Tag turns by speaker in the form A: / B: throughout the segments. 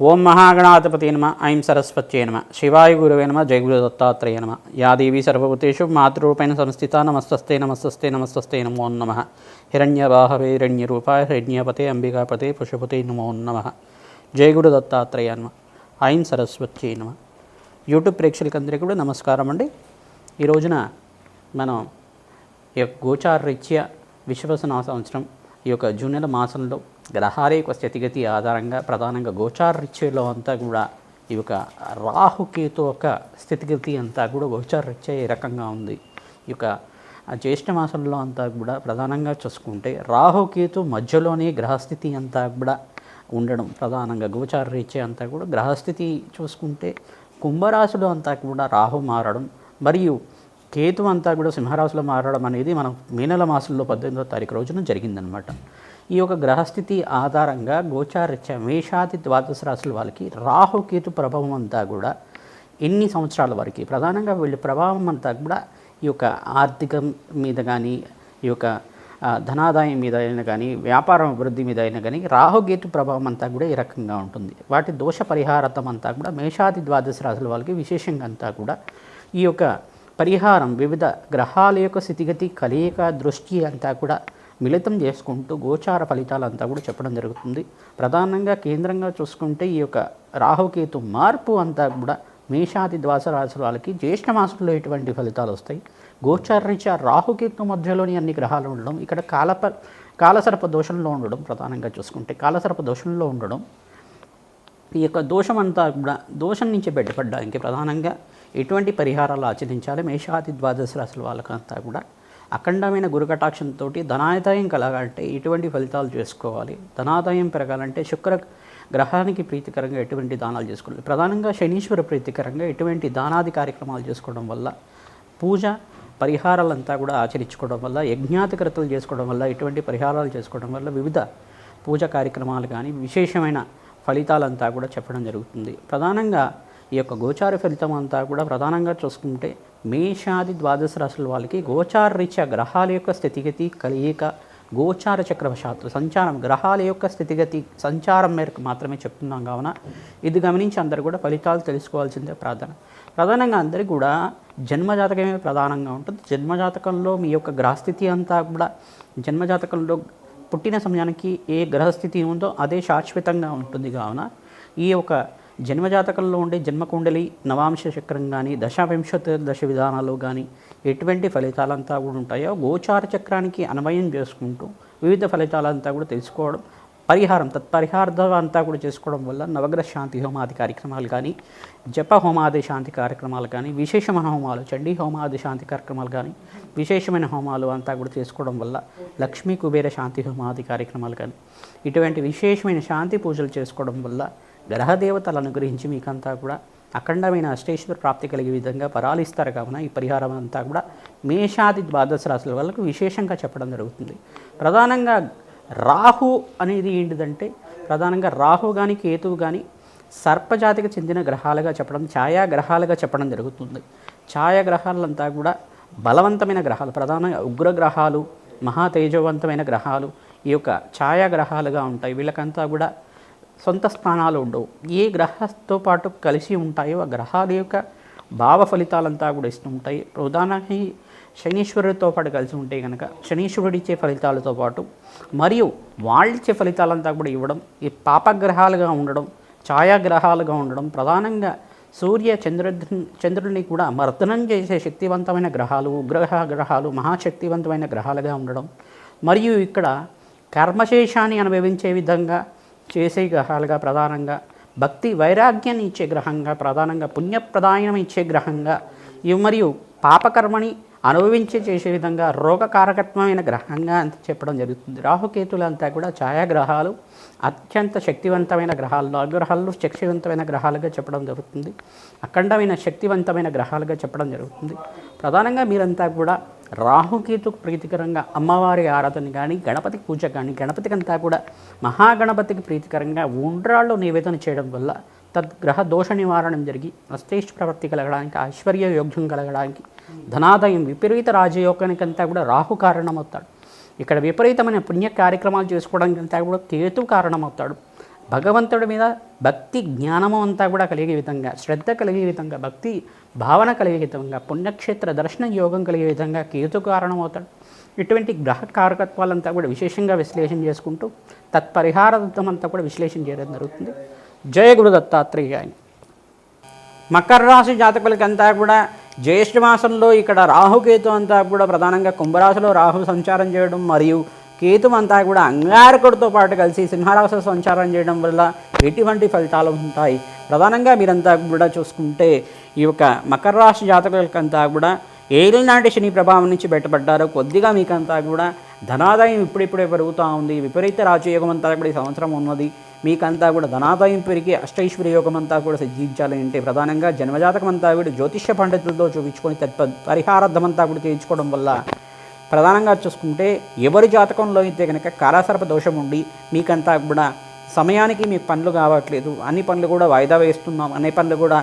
A: ఓం మహాగణాధిపతి నమ ఐం సరస్వత్యే నమ శివాయ గురువే నమ జయగురు దత్తాత్రేయ నమ. యా దేవీ సర్వభూతేషు మాతృరూపేణ సంస్థిత నమస్తస్తే నమస్తస్తే నమస్తస్తే నమో నమ. హిరణ్యబాహవే హిరణ్యరూపాయ హిరణ్యపతే అంబికాపతే పుషపతే నమో నమ. జయగురు దత్తాత్రేయ నమ ఐం సరస్వత్యే నమ. యూట్యూబ్ ప్రేక్షకులందరికీ కూడా నమస్కారం అండి. ఈ రోజున మనం ఈ యొక్క గోచారరీత్యా విశ్వసన సంవత్సరం ఈ యొక్క జూన్ నెల మాసంలో గ్రహాలే ఒక స్థితిగతి ఆధారంగా ప్రధానంగా గోచారరీత్యలో అంతా కూడా ఈ యొక్క రాహుకేతు యొక్క స్థితిగతి అంతా కూడా గోచార రీత్యా ఏ రకంగా ఉంది. ఈ యొక్క ఆ జ్యేష్ఠ మాసంలో అంతా కూడా ప్రధానంగా చూసుకుంటే రాహుకేతు మధ్యలోనే గ్రహస్థితి అంతా కూడా ఉండడం ప్రధానంగా గోచారరీత్యా అంతా కూడా గ్రహస్థితి చూసుకుంటే కుంభరాశిలో అంతా కూడా రాహు మారడం మరియు కేతు అంతా కూడా సింహరాశిలో మారడం అనేది మనం మే నెల మాసంలో పద్దెనిమిదో తారీఖు రోజున జరిగిందనమాట. ఈ యొక్క గ్రహస్థితి ఆధారంగా గోచారిత్య మేషాది ద్వాదశ రాశుల వాళ్ళకి రాహుకేతు ప్రభావం అంతా కూడా ఎన్ని సంవత్సరాల వరకు ప్రధానంగా వీళ్ళ ప్రభావం అంతా కూడా ఈ యొక్క ఆర్థికం మీద కానీ ఈ యొక్క ధనాదాయం మీద అయినా కానీ వ్యాపారం అభివృద్ధి మీద అయినా కానీ రాహుగేతు ప్రభావం అంతా కూడా ఈ రకంగా ఉంటుంది. వాటి దోష పరిహారతం అంతా కూడా మేషాది ద్వాదశ రాశుల వాళ్ళకి విశేషంగా అంతా కూడా ఈ యొక్క పరిహారం వివిధ గ్రహాల యొక్క స్థితిగతి కలయిక దృష్టి అంతా కూడా మిళితం చేసుకుంటూ గోచార ఫలితాలంతా కూడా చెప్పడం జరుగుతుంది. ప్రధానంగా కేంద్రంగా చూసుకుంటే ఈ యొక్క రాహుకేతు మార్పు అంతా కూడా మేషాది ద్వాస రాశుల వాళ్ళకి జ్యేష్ఠ మాసంలో ఎటువంటి ఫలితాలు వస్తాయి? గోచారరీత్యా రాహుకేతు మధ్యలోని అన్ని గ్రహాలు ఉండడం ఇక్కడ కాలప కాలసర్ప దోషంలో ఉండడం ప్రధానంగా చూసుకుంటే కాలసర్ప దోషంలో ఉండడం ఈ యొక్క దోషం అంతా కూడా దోషం నుంచి బయటపడడానికి ప్రధానంగా ఎటువంటి పరిహారాలు ఆచరించాలి? మేషాది ద్వాదశ రాశుల వాళ్ళకంతా కూడా అఖండమైన గురుకటాక్షంతో ధనాదాయం కలగాలంటే ఎటువంటి ఫలితాలు చేసుకోవాలి? ధనాదాయం పెరగాలంటే శుక్ర గ్రహానికి ప్రీతికరంగా ఎటువంటి దానాలు చేసుకోవాలి? ప్రధానంగా శనీశ్వర ప్రీతికరంగా ఎటువంటి దానాది కార్యక్రమాలు చేసుకోవడం వల్ల పూజ పరిహారాలంతా కూడా ఆచరించుకోవడం వల్ల యజ్ఞాతికృతలు చేసుకోవడం వల్ల ఎటువంటి పరిహారాలు చేసుకోవడం వల్ల వివిధ పూజ కార్యక్రమాలు కానీ విశేషమైన ఫలితాలంతా కూడా చెప్పడం జరుగుతుంది. ప్రధానంగా ఈ యొక్క గోచార ఫలితం అంతా కూడా ప్రధానంగా చూసుకుంటే మేషాది ద్వాదశ రాశుల వాళ్ళకి గోచార రీత్యా గ్రహాల యొక్క స్థితిగతి కలియిక గోచార చక్రవశాత్తు సంచారం గ్రహాల యొక్క స్థితిగతి సంచారం మేరకు మాత్రమే చెప్తున్నాం కావున ఇది గమనించి అందరూ కూడా ఫలితాలు తెలుసుకోవాల్సిందే ప్రార్థన. ప్రధానంగా అందరికీ కూడా జన్మజాతకమే ప్రధానంగా ఉంటుంది. జన్మజాతకంలో మీ యొక్క గ్రహస్థితి అంతా కూడా జన్మజాతకంలో పుట్టిన సమయానికి ఏ గ్రహస్థితి ఉందో అదే శాశ్వతంగా ఉంటుంది కావున ఈ యొక్క జన్మజాతకంలో ఉండే జన్మకుండలి నవాంశ చక్రం కానీ దశావింశతి దశ విధానాలు కానీ ఎటువంటి ఫలితాలంతా కూడా ఉంటాయో గోచార చక్రానికి అన్వయం చేసుకుంటూ వివిధ ఫలితాలంతా కూడా తెలుసుకోవడం పరిహారం తత్పరిహార్థం అంతా కూడా చేసుకోవడం వల్ల నవగ్రహ శాంతి హోమాది కార్యక్రమాలు కానీ జప హోమాది శాంతి కార్యక్రమాలు కానీ విశేషమైన హోమాలు చండీ హోమాది శాంతి కార్యక్రమాలు కానీ విశేషమైన హోమాలు అంతా కూడా చేసుకోవడం వల్ల లక్ష్మీ కుబేర శాంతి హోమాది కార్యక్రమాలు కానీ ఇటువంటి విశేషమైన శాంతి పూజలు చేసుకోవడం వల్ల గ్రహదేవతలు అనుగ్రహించి మీకంతా కూడా అఖండమైన అష్టేశ్వర ప్రాప్తి కలిగే విధంగా పరాలిస్తారు కావున ఈ పరిహారం అంతా కూడా మేషాది ద్వాదశ రాశుల వాళ్ళకు విశేషంగా చెప్పడం జరుగుతుంది. ప్రధానంగా రాహు అనేది ఏంటిదంటే ప్రధానంగా రాహు కానీ కేతువు కానీ సర్పజాతికి చెందిన గ్రహాలుగా చెప్పడం ఛాయాగ్రహాలుగా చెప్పడం జరుగుతుంది. ఛాయాగ్రహాలంతా కూడా బలవంతమైన గ్రహాలు ప్రధానంగా ఉగ్రగ్రహాలు మహా తేజవంతమైన గ్రహాలు ఈ యొక్క ఛాయాగ్రహాలుగా ఉంటాయి. వీళ్ళకంతా కూడా సొంత స్థానాలు ఉండవు. ఏ గ్రహంతో పాటు కలిసి ఉంటాయో ఆ గ్రహాల యొక్క భావ ఫలితాలంతా కూడా ఇస్తుంటాయి ప్రధానంగా శనీశ్వరుడితో పాటు కలిసి ఉంటే కనుక శనీశ్వరుడు ఇచ్చే ఫలితాలతో పాటు మరియు వాళ్ళిచ్చే ఫలితాలంతా కూడా ఇవ్వడం ఈ పాపగ్రహాలుగా ఉండడం ఛాయాగ్రహాలుగా ఉండడం ప్రధానంగా సూర్య చంద్ర చంద్రుడిని కూడా మర్దనం చేసే శక్తివంతమైన గ్రహాలు ఉగ్రహ గ్రహాలు మహాశక్తివంతమైన గ్రహాలుగా ఉండడం. మరియు ఇక్కడ కర్మశేషాన్ని అనుభవించే విధంగా చేసే గ్రహాలుగా ప్రధానంగా భక్తి వైరాగ్యాన్ని ఇచ్చే గ్రహంగా ప్రధానంగా పుణ్యప్రదాయం ఇచ్చే గ్రహంగా ఇవి మరియు పాపకర్మని అనుభవించే చేసే విధంగా రోగకారకత్వమైన గ్రహంగా అంత చెప్పడం జరుగుతుంది. రాహుకేతులంతా కూడా ఛాయాగ్రహాలు అత్యంత శక్తివంతమైన గ్రహాలు నవగ్రహాలు శక్తివంతమైన గ్రహాలుగా చెప్పడం జరుగుతుంది. అఖండమైన శక్తివంతమైన గ్రహాలుగా చెప్పడం జరుగుతుంది. ప్రధానంగా మీరంతా కూడా రాహుకేతుకు ప్రీతికరంగా అమ్మవారి ఆరాధన కానీ గణపతి పూజ కానీ గణపతికంతా కూడా మహాగణపతికి ప్రీతికరంగా ఉండ్రాళ్ళు నివేదన చేయడం వల్ల తద్గ్రహ దోష నివారణం జరిగి అస్తేష్ ప్రవృత్తి కలగడానికి ఐశ్వర్య యోగ్యం కలగడానికి ధనాదాయం విపరీత రాజయోగానికంతా కూడా రాహు కారణమవుతాడు. ఇక్కడ విపరీతమైన పుణ్య కార్యక్రమాలు చేసుకోవడానికి అంతా కూడా కేతు కారణమవుతాడు. భగవంతుడి మీద భక్తి జ్ఞానము అంతా కూడా కలిగే విధంగా శ్రద్ధ కలిగే విధంగా భక్తి భావన కలిగే విధంగా పుణ్యక్షేత్ర దర్శన యోగం కలిగే విధంగా కేతు కారణమవుతాడు. ఇటువంటి గ్రహ కారకత్వాలంతా కూడా విశేషంగా విశ్లేషణ చేసుకుంటూ తత్పరిహారదత్తం అంతా కూడా విశ్లేషణ చేయడం జరుగుతుంది. జయ గురు దత్తాత్రేయ మకర రాశి జాతకులకంతా కూడా జ్యేష్ఠ మాసంలో ఇక్కడ రాహుకేతు అంతా కూడా ప్రధానంగా కుంభరాశిలో రాహు సంచారం చేయడం మరియు కేతువంతా కూడా అంగారకుడితో పాటు కలిసి సింహరాశి సంచారం చేయడం వల్ల ఎటువంటి ఫలితాలు ఉంటాయి? ప్రధానంగా మీరంతా కూడా చూసుకుంటే ఈ యొక్క మకర రాశి జాతకులకంతా కూడా ఏలినాటి శని ప్రభావం నుంచి బయటపడ్డారో. కొద్దిగా మీకంతా కూడా ధనాదాయం ఇప్పుడిప్పుడే పెరుగుతూ ఉంది. విపరీత రాజయోగం అంతా కూడా ఈ సంవత్సరం ఉన్నది. మీకంతా కూడా ధనాదాయం పెరిగి అష్టైశ్వర్య యోగం అంతా కూడా సిద్ధించాలి అంటే ప్రధానంగా జన్మజాతకం అంతా కూడా జ్యోతిష్య పండితులతో చూపించుకొని తత్ప పరిహారార్థం అంతా కూడా చేయించుకోవడం వల్ల ప్రధానంగా చూసుకుంటే ఎవరి జాతకంలో అయితే కనుక కాలాసర్ప దోషం ఉండి మీకంతా కూడా సమయానికి మీ పనులు కావట్లేదు అన్ని పనులు కూడా వాయిదా వేస్తున్నాం అనే పనులు కూడా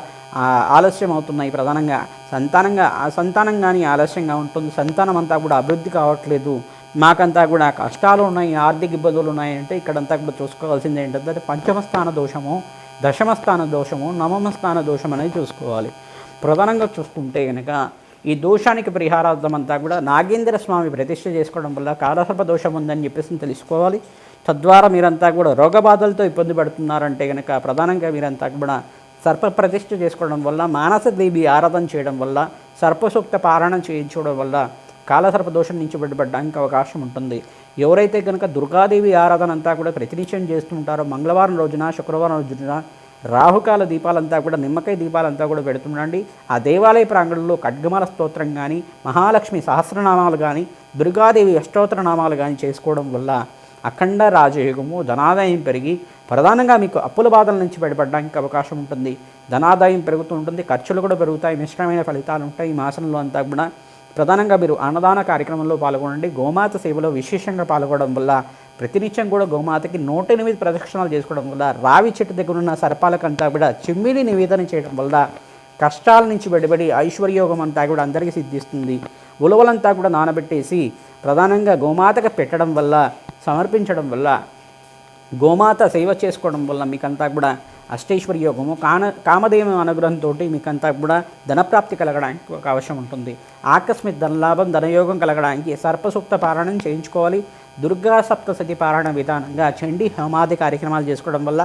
A: ఆలస్యం అవుతున్నాయి ప్రధానంగా. సంతానంగా సంతానం కానీ ఆలస్యంగా ఉంటుంది సంతానం అంతా కూడా అభివృద్ధి కావట్లేదు. మాకంతా కూడా కష్టాలు ఉన్నాయి ఆర్థిక ఇబ్బందులు ఉన్నాయి అంటే ఇక్కడంతా కూడా చూసుకోవాల్సింది ఏంటంటే పంచమ స్థాన దోషము దశమ స్థాన దోషము నవమ స్థాన దోషం అనేది చూసుకోవాలి. ప్రధానంగా చూసుకుంటే కనుక ఈ దోషానికి పరిహారార్థం అంతా కూడా నాగేంద్ర స్వామి ప్రతిష్ఠ చేసుకోవడం వల్ల కాలసర్ప దోషం ఉందని చెప్పేసి తెలుసుకోవాలి. తద్వారా మీరంతా కూడా రోగబాధలతో ఇబ్బంది పడుతున్నారంటే కనుక ప్రధానంగా మీరంతా కూడా సర్ప ప్రతిష్ఠ చేసుకోవడం వల్ల మానసదేవి ఆరాధన చేయడం వల్ల సర్పసూక్త పారాయణం చేయించడం వల్ల కాలసర్ప దోషం నుంచి బయటపడడానికి అవకాశం ఉంటుంది. ఎవరైతే కనుక దుర్గాదేవి ఆరాధన అంతా కూడా ప్రతినిత్యం చేస్తుంటారో మంగళవారం రోజున శుక్రవారం రోజున రాహుకాల దీపాలంతా కూడా నిమ్మకాయ దీపాలంతా కూడా పెడుతుండండి. ఆ దేవాలయ ప్రాంగణంలో ఖడ్గమాల స్తోత్రం కానీ మహాలక్ష్మి సహస్రనామాలు కానీ దుర్గాదేవి అష్టోత్తర నామాలు కానీ చేసుకోవడం వల్ల అఖండ రాజయోగము ధనాదాయం పెరిగి ప్రధానంగా మీకు అప్పుల బాధల నుంచి బయటపడడానికి అవకాశం ఉంటుంది. ధనాదాయం పెరుగుతూ ఉంటుంది ఖర్చులు కూడా పెరుగుతాయి మిశ్రమైన ఫలితాలు ఉంటాయి ఈ మాసంలో అంతా కూడా. ప్రధానంగా మీరు అన్నదాన కార్యక్రమంలో పాల్గొనండి. గోమాత సేవలో విశేషంగా పాల్గొనడం వల్ల ప్రతినిత్యం కూడా గోమాతకి నూట ఎనిమిది ప్రదక్షిణాలు చేసుకోవడం వల్ల రావి చెట్టు దగ్గర ఉన్న సర్పాలకంతా కూడా చిమ్మిలి నివేదన చేయడం వల్ల కష్టాల నుంచి విడబడి ఐశ్వర్యోగం అంతా కూడా అందరికీ సిద్ధిస్తుంది. ఉలవలంతా కూడా నానబెట్టేసి ప్రధానంగా గోమాతకు పెట్టడం వల్ల సమర్పించడం వల్ల గోమాత సేవ చేసుకోవడం వల్ల మీకంతా కూడా అష్టైశ్వర్య యోగము కాన కామదేవ అనుగ్రహంతో మీకంతా కూడా ధనప్రాప్తి కలగడానికి ఒక అవసరం ఉంటుంది. ఆకస్మిక ధనలాభం ధనయోగం కలగడానికి సర్పసూక్త పారాయణం చేయించుకోవాలి. దుర్గా సప్తసతి పారాయణ విధానంగా చండీ హోమాది కార్యక్రమాలు చేసుకోవడం వల్ల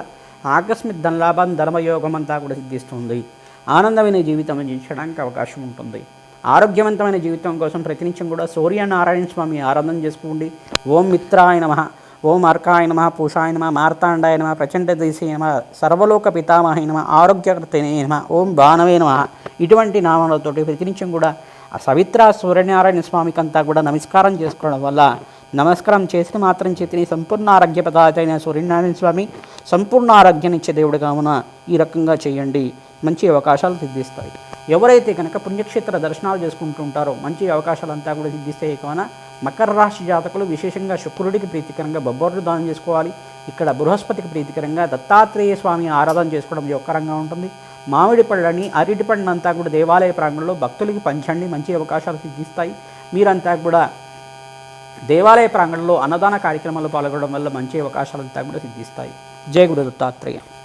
A: ఆకస్మిక ధనలాభం ధర్మయోగం అంతా కూడా సిద్ధిస్తుంది. ఆనందమైన జీవితం జీవించడానికి అవకాశం ఉంటుంది. ఆరోగ్యవంతమైన జీవితం కోసం ప్రతినిత్యం కూడా సూర్యనారాయణ స్వామి ఆరాధన చేసుకోండి. ఓం మిత్రాయ నమ. ఓం అర్కాయ నమ పూషాయ నమ మార్తాండాయ నమ ప్రచండ దేశే నమ సర్వలోక పితామహై నమ ఆరోగ్యకర్తనే నమ ఓం బాణవే నమ ఇటువంటి నామాలతోటి ప్రతినిత్యం కూడా ఆ సవిత్ర సూర్యనారాయణ స్వామికి అంతా కూడా నమస్కారం చేసుకోవడం వల్ల నమస్కారం చేసిన మాత్రం చేతిని సంపూర్ణ ఆరోగ్య పదార్థ సూర్యనారాయణ స్వామి సంపూర్ణ ఆరోగ్యాన్నిచ్చే దేవుడు కావున ఈ రకంగా చేయండి. మంచి అవకాశాలు సిద్ధిస్తాయి. ఎవరైతే కనుక పుణ్యక్షేత్ర దర్శనాలు చేసుకుంటుంటారో మంచి అవకాశాలంతా కూడా సిద్ధిస్తాయి కావున మకర రాశి జాతకులు విశేషంగా శుక్రుడికి ప్రీతికరంగా బొబ్బర్లు దానం చేసుకోవాలి. ఇక్కడ బృహస్పతికి ప్రీతికరంగా దత్తాత్రేయ స్వామి ఆరాధన చేసుకోవడం యొక్కరంగా ఉంటుంది. మామిడి పళ్ళని అరటి పండ్లంతా కూడా దేవాలయ ప్రాంగణంలో భక్తులకి పంచండి మంచి అవకాశాలు సిద్ధిస్తాయి. మీరంతా కూడా దేవాలయ ప్రాంగణంలో అన్నదాన కార్యక్రమాల్లో పాల్గొనడం వల్ల మంచి అవకాశాలంతా కూడా సిద్ధిస్తాయి. జయ గురు దత్తాత్రేయ.